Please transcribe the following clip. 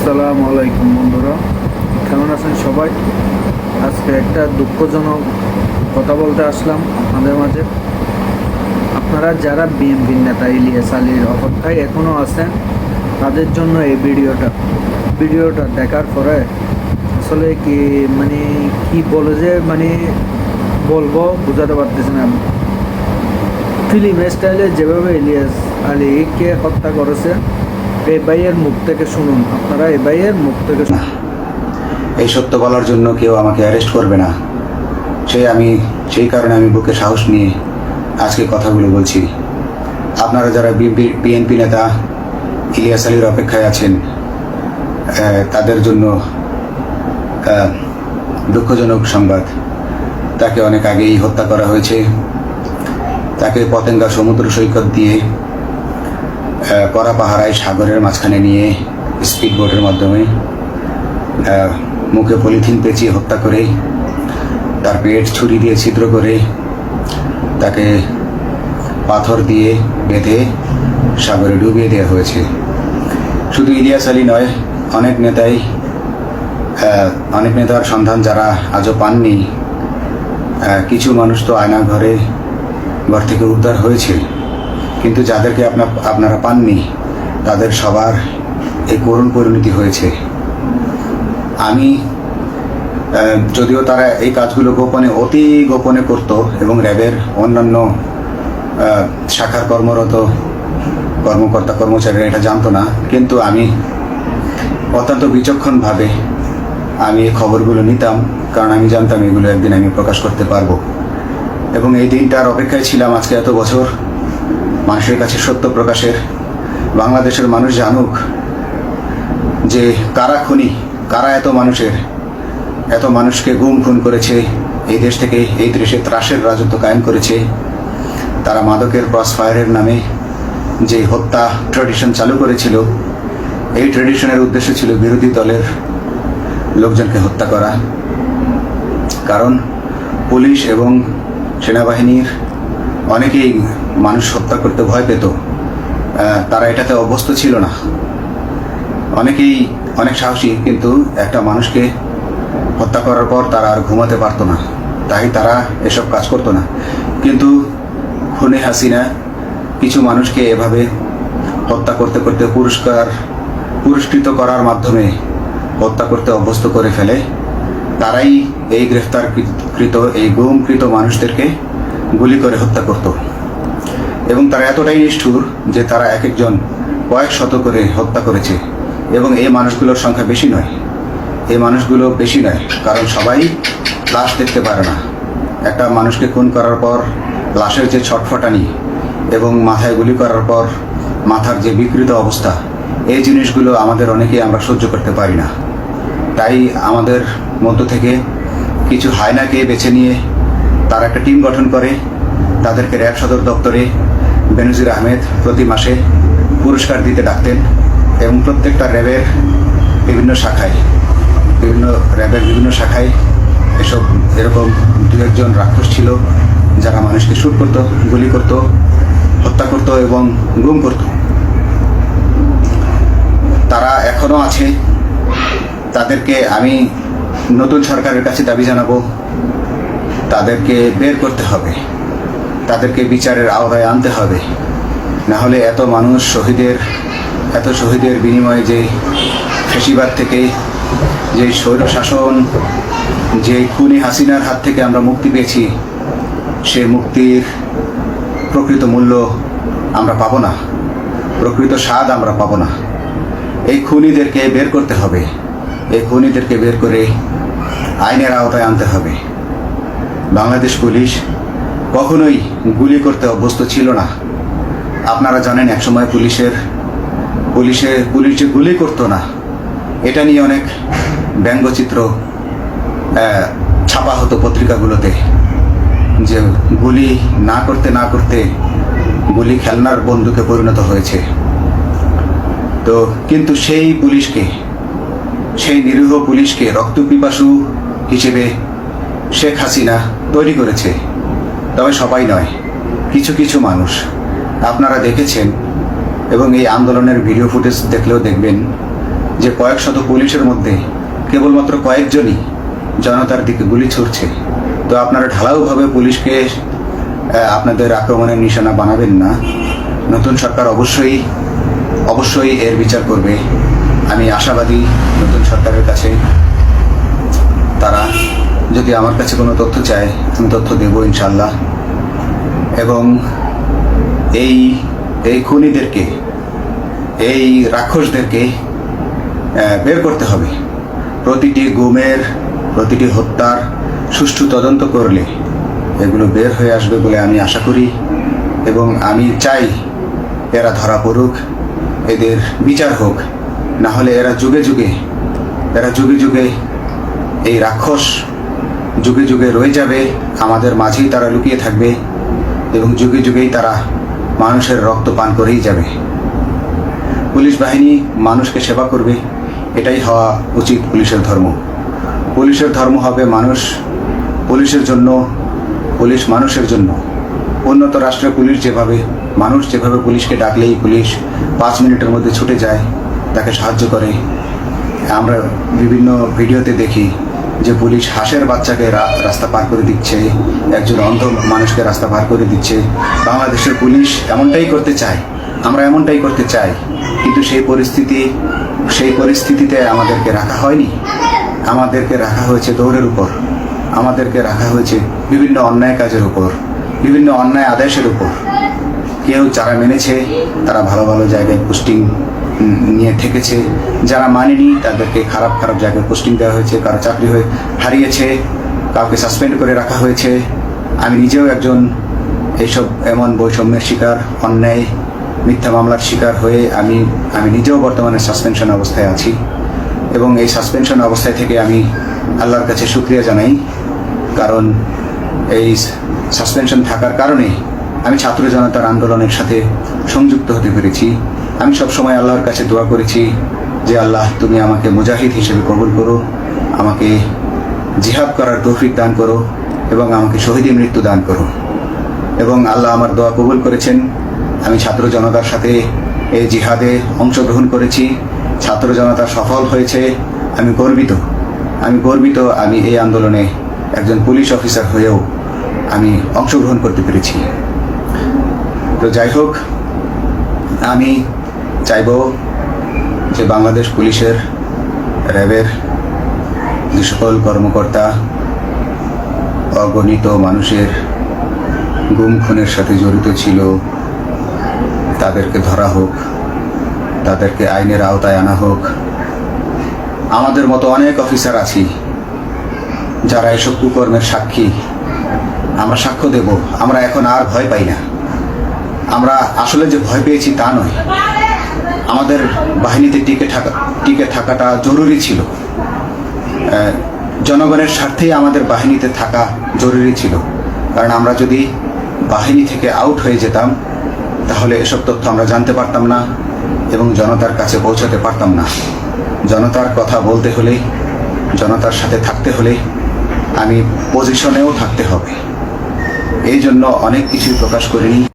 আসসালামু আলাইকুম বন্ধুরা। কেমন আছেন সবাই? আজকে একটা দুঃখজনক কথা বলতে আসলাম আপনাদের মাঝে। আপনারা যারা বিএনপি নেতা ইলিয়াস আলীর অপেক্ষায় এখনও আছেন, তাদের জন্য এই ভিডিওটা ভিডিওটা দেখার পরে আসলে কি মানে কি বলে যে মানে বলব বোঝাতে পারতেছি না। ফিল্ম স্টাইলে যেভাবে ইলিয়াস আলীকে হত্যা করেছে এই ভাইয়ের মুখ থেকে শুনুন, আপনারা এই ভাইয়ের মুখ থেকে এই সত্য বলার জন্য কেউ আমাকে অ্যারেস্ট করবে না। সেই আমি, সেই কারণে আমি বুকে সাহস নিয়ে আজকে কথাগুলো বলছি। আপনারা যারা বিএনপি নেতা, ইলিয়াস আলীর অপেক্ষায় আছেন তাদের জন্য দুঃখজনক সংবাদ। তাকে অনেক আগেই হত্যা করা হয়েছে। তাকে পতেঙ্গা সমুদ্র সৈকত দিয়ে কড়া পাহারায় সাগরের মাঝখানে নিয়ে স্পিড বোটের মাধ্যমে মুখে পলিথিন পেঁচিয়ে হত্যা করে, তার পেট ছুরি দিয়ে ছিদ্র করে, তাকে পাথর দিয়ে বেঁধে সাগরে ডুবিয়ে দেওয়া হয়েছে। শুধু ইলিয়াস আলী নয়, অনেক নেতাই অনেক নেতার সন্ধান যারা আজও পাননি কিছু মানুষ তো আয়না ঘরে ঘর থেকে উদ্ধার হয়েছে। কিন্তু যাদেরকে আপনার আপনারা পাননি, তাদের সবার এই করুণ পরিণতি হয়েছে। আমি যদিও তারা এই কাজগুলো গোপনে, অতি গোপনে করত এবং র্যাবের অন্যান্য শাখার কর্মরত কর্মকর্তা কর্মচারীরা এটা জানতো না, কিন্তু আমি অত্যন্ত বিচক্ষণভাবে আমি এই খবরগুলো নিতাম, কারণ আমি জানতাম এগুলো একদিন আমি প্রকাশ করতে পারব। এবং এই দিনটার অপেক্ষায় ছিলাম আজকে এত বছর মানুষের কাছে সত্য প্রকাশের, বাংলাদেশের মানুষ জানুক যে কারা খুনি, কারা এত মানুষের, এত মানুষকে গুম খুন করেছে, এই দেশ থেকে এই দেশে ত্রাসের রাজত্ব কায়েম করেছে। তারা মাদকের ক্রস ফায়ারের নামে যে হত্যা ট্রেডিশন চালু করেছিল, এই ট্রেডিশনের উদ্দেশ্য ছিল বিরোধী দলের লোকজনকে হত্যা করা। কারণ পুলিশ এবং সেনাবাহিনীর অনেকেই মানুষ হত্যা করতে ভয় পেত তারা এটাতে অভ্যস্ত ছিল না। অনেকেই অনেক সাহসী, কিন্তু একটা মানুষকে হত্যা করার পর তারা আর ঘুমাতে পারতো না। তাই তারা এসব কাজ করতো না। কিন্তু খুনে হাসিনা কিছু মানুষকে এভাবে হত্যা করতে করতে পুরস্কার, পুরস্কৃত করার মাধ্যমে হত্যা করতে অভ্যস্ত করে ফেলে। তারাই এই গ্রেফতারকৃত এই গুমকৃত মানুষদেরকে গুলি করে হত্যা করত। এবং তারা এতটাই নিষ্ঠুর যে তারা এক একজন কয়েক শত করে হত্যা করেছে। এবং এই মানুষগুলোর সংখ্যা বেশি নয়। এই মানুষগুলো বেশি নয়, কারণ সবাই লাশ দেখতে পারে না। একটা মানুষকে খুন করার পর লাশের যে ছটফটানি এবং মাথায় গুলি করার পর মাথার যে বিকৃত অবস্থা, এই জিনিসগুলো আমাদের অনেকেই আমরা সহ্য করতে পারি না। তাই আমাদের মধ্য থেকে কিছু হায়নাকে বেছে নিয়ে তারা একটা টিম গঠন করে, তাদেরকে র্যাব সদর দপ্তরে বেনজির আহমেদ প্রতি মাসে পুরস্কার দিতে ডাকতেন এবং প্রত্যেকটা র্যাবের বিভিন্ন শাখায়, বিভিন্ন র্যাবের বিভিন্ন শাখায় এসব এরকম দু একজন রাক্ষস ছিল যারা মানুষকে শ্যুট করতো, গুলি করতো, হত্যা করতো এবং গুম করতো। তারা এখনও আছে। তাদেরকে আমি নতুন সরকারের কাছে দাবি জানাব। তাদেরকে বের করতে হবে। তাদেরকে বিচারের আওতায় আনতে হবে। না হলে এত মানুষ শহীদের, এত শহীদের বিনিময়ে যে ফেসিবাদ থেকে, যে স্বৈর শাসন, যে খুনি হাসিনার হাত থেকে আমরা মুক্তি পেয়েছি, সে মুক্তির প্রকৃত মূল্য আমরা পাবো না। প্রকৃত স্বাদ আমরা পাবো না। এই খুনিদেরকে বের করতে হবে। এই খুনিদেরকে বের করে আইনের আওতায় আনতে হবে। বাংলাদেশ পুলিশ কখনোই গুলি করতে অভ্যস্ত ছিল না। আপনারা জানেন, একসময় পুলিশের, পুলিশে পুলিশ যে গুলি করতো না, এটা নিয়ে অনেক ব্যঙ্গচিত্র ছাপা হতো পত্রিকাগুলোতে। যে গুলি না করতে না করতে গুলি খেলনার বন্ধুকে পরিণত হয়েছে। তো কিন্তু সেই পুলিশকে, সেই নিরীহ পুলিশকে রক্তপিপাসু হিসেবে শেখ হাসিনা তৈরি করেছে। তবে সবাই নয়, কিছু কিছু মানুষ। আপনারা দেখেছেন এবং এই আন্দোলনের ভিডিও ফুটেজ দেখলেও দেখবেন যে কয়েক শত পুলিশের মধ্যে কেবলমাত্র কয়েকজনই জনতার দিকে গুলি ছুড়ছে। তো আপনারা ঢালাওভাবে পুলিশকে আপনাদের আক্রমণের নিশানা বানাবেন না। নতুন সরকার অবশ্যই অবশ্যই এর বিচার করবে। আমি আশাবাদী নতুন সরকারের কাছে তারা যদি আমার কাছে কোনো তথ্য চায়, আমি তথ্য দেবো ইনশাল্লাহ এবং এই এই খুনিদেরকে, এই রাক্ষসদেরকে বের করতে হবে। প্রতিটি গুমের, প্রতিটি হত্যার সুষ্ঠু তদন্ত করলে এগুলো বের হয়ে আসবে বলে আমি আশা করি। এবং আমি চাই এরা ধরা পড়ুক, এদের বিচার হোক। না হলে এরা যুগে যুগে, এরা যুগে যুগে এই রাক্ষস যুগে যুগে রয়ে যাবে, আমাদের মাঝেই তারা লুকিয়ে থাকবে এবং যুগে যুগেই তারা মানুষের রক্ত পান করেই যাবে। পুলিশ বাহিনী মানুষকে সেবা করবে, এটাই হওয়া উচিত পুলিশের ধর্ম। পুলিশের ধর্ম হবে মানুষ, পুলিশের জন্য, পুলিশ মানুষের জন্য। উন্নত রাষ্ট্রের পুলিশ যেভাবে, মানুষ যেভাবে পুলিশকে ডাকলেই পুলিশ পাঁচ মিনিটের মধ্যে ছুটে যায়, তাকে সাহায্য করে। আমরা বিভিন্ন ভিডিওতে দেখি যে পুলিশ হাঁসের বাচ্চাকে রাস্তা পার করে দিচ্ছে, একজন অন্ধ মানুষকে রাস্তা পার করে দিচ্ছে, বাংলাদেশের পুলিশ এমনটাই করতে চায়, আমরা এমনটাই করতে চাই, কিন্তু সেই পরিস্থিতি, সেই পরিস্থিতিতে আমাদেরকে রাখা হয়নি। আমাদেরকে রাখা হয়েছে দৌড়ের উপর, আমাদেরকে রাখা হয়েছে বিভিন্ন অন্যায় কাজের উপর, বিভিন্ন অন্যায় আদেশের উপর। কেউ যারা মেনেছে, তারা ভালো ভালো জায়গায় পোস্টিং নিয়ে থেকেছে। যারা মানেনি, তাদেরকে খারাপ খারাপ জায়গায় পোস্টিং দেওয়া হয়েছে, কারও চাকরি হয়ে হারিয়েছে, কাউকে সাসপেন্ড করে রাখা হয়েছে। আমি নিজেও একজন এইসব এমন বৈষম্যের শিকার, অন্যায়, মিথ্যা মামলার শিকার হয়ে আমি আমি নিজেও বর্তমানে সাসপেনশন অবস্থায় আছি। এবং এই সাসপেনশন অবস্থায় থেকে আমি আল্লাহর কাছে শুক্রিয়া জানাই, কারণ এই সাসপেনশন থাকার কারণে আমি ছাত্র জনতার আন্দোলনের সাথে সংযুক্ত হতে পেরেছি। আমি সবসময় আল্লাহর কাছে দোয়া করেছি যে, আল্লাহ, তুমি আমাকে মুজাহিদ হিসেবে কবুল করো, আমাকে জিহাদ করার তৌফিক দান করো এবং আমাকে শহীদী মৃত্যু দান করো। এবং আল্লাহ আমার দোয়া কবুল করেছেন। আমি ছাত্র জনতার সাথে এই জিহাদে অংশগ্রহণ করেছি। ছাত্র জনতা সফল হয়েছে। আমি গর্বিত। আমি গর্বিত আমি এই আন্দোলনে একজন পুলিশ অফিসার হয়েও আমি অংশগ্রহণ করতে পেরেছি। তো যাই হোক, আমি চাইব যে বাংলাদেশ পুলিশের র্যাবের যে সকল কর্মকর্তা, অগণিত মানুষের গুম খুনের সাথে জড়িত ছিল, তাদেরকে ধরা হোক, তাদেরকে আইনের আওতায় আনা হোক। আমাদের মতো অনেক অফিসার আছি যারা এসব কুকর্মের সাক্ষী। আমরা সাক্ষ্য দেব, আমরা এখন আর ভয় পাই না। আমরা আসলে যে ভয় পেয়েছি তা নয়। আমাদের বাহিনীতে টিকে থাকা টিকে থাকাটা জরুরি ছিল। জনগণের স্বার্থেই আমাদের বাহিনীতে থাকা জরুরি ছিল। কারণ আমরা যদি বাহিনী থেকে আউট হয়ে যেতাম, তাহলে এসব তথ্য আমরা জানতে পারতাম না এবং জনতার কাছে পৌঁছাতে পারতাম না। জনতার কথা বলতে হলে জনতার সাথে থাকতে হলে আমি পজিশনেও থাকতে হবে। এই জন্য অনেক কিছুই প্রকাশ করিনি।